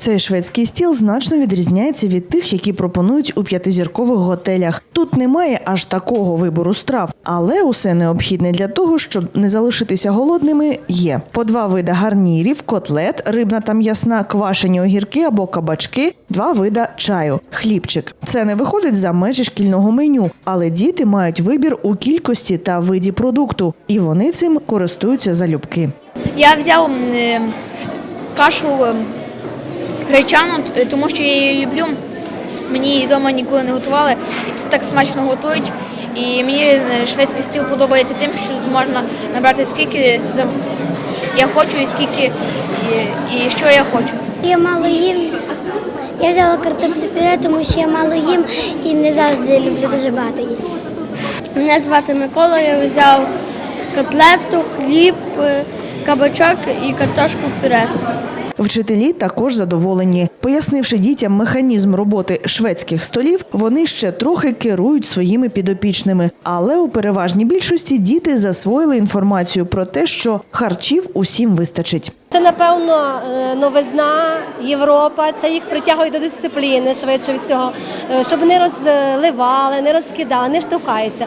Цей шведський стіл значно відрізняється від тих, які пропонують у п'ятизіркових готелях. Тут немає аж такого вибору страв, але усе необхідне для того, щоб не залишитися голодними, є по два вида гарнірів, котлет, рибна та м'ясна, квашені огірки або кабачки, два вида чаю, хлібчик. Це не виходить за межі шкільного меню, але діти мають вибір у кількості та виді продукту, і вони цим користуються залюбки. Я взяв е, кашу е, гречану, тому що я її люблю. Мені її вдома ніколи не готували, і тут так смачно готують. І мені е, шведський стіл подобається тим, що тут можна набрати скільки я хочу і скільки і, і що я хочу. Я мало їм. Я взяла картоплю пюре, тому що я мало їм і не завжди люблю дуже багато їсти. Мене звати Микола, я взяв котлету, хліб, е, кабачок і картошку в пюре. Вчителі також задоволені. Пояснивши дітям механізм роботи шведських столів, вони ще трохи керують своїми підопічними. Але у переважній більшості діти засвоїли інформацію про те, що харчів усім вистачить. Це напевно е, новизна Європа. Це їх притягує до дисципліни швидше всього, е, щоб не розливали, не розкидали, не штовхаються.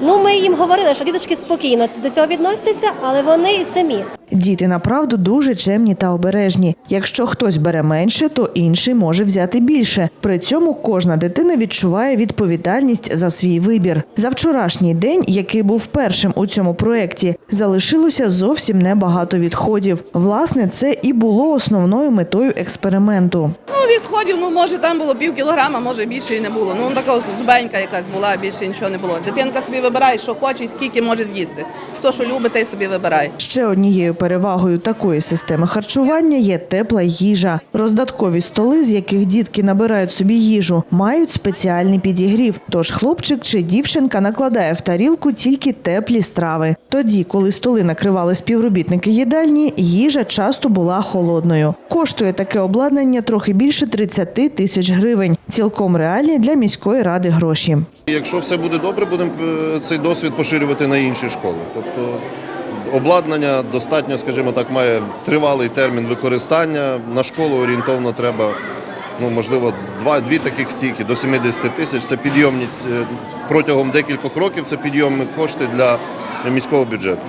Ну ми їм говорили, що діточки спокійно до цього відноситися, але вони і самі. Діти направду дуже чемні та обережні. Якщо хтось бере менше, то інший може взяти більше. При цьому кожна дитина відчуває відповідальність за свій вибір. За вчорашній день, який був першим у цьому проєкті, залишилося зовсім небагато відходів. Власне, це і було основною метою експерименту. Відходів, ну може там було пів кілограма, може більше і не було. Ну така зубенька якась була, більше нічого не було. Дитинка собі вибирає, що хоче і скільки може з'їсти. Хто що любить, той собі вибирає. Ще однією перевагою такої системи харчування є тепла їжа. Роздаткові столи, з яких дітки набирають собі їжу, мають спеціальний підігрів. Тож хлопчик чи дівчинка накладає в тарілку тільки теплі страви. Тоді, коли столи накривали співробітники їдальні, їжа часто була холодною. Коштує таке обладнання трохи більше 30 тисяч гривень. Цілком реальні для міської ради гроші. Якщо все буде добре, будемо е, цей досвід поширювати на інші школи. Тобто обладнання достатньо, скажімо так, має тривалий термін використання. На школу орієнтовно треба, ну можливо, два, дві таких стійки до 70 тисяч. Це підйомні е, протягом декількох років. Це підйомні кошти для міського бюджету.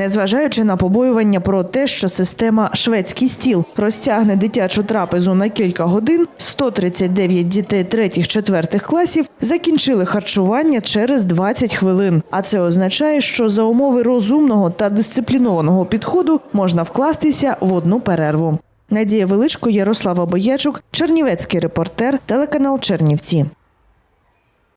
Незважаючи на побоювання про те, що система шведський стіл розтягне дитячу трапезу на кілька годин, 139 дітей третіх-четвертих класів закінчили харчування через 20 хвилин. А це означає, що за умови розумного та дисциплінованого підходу можна вкластися в одну перерву. Надія Величко, Ярослава Боячук, Чернівецький репортер, телеканал Чернівці.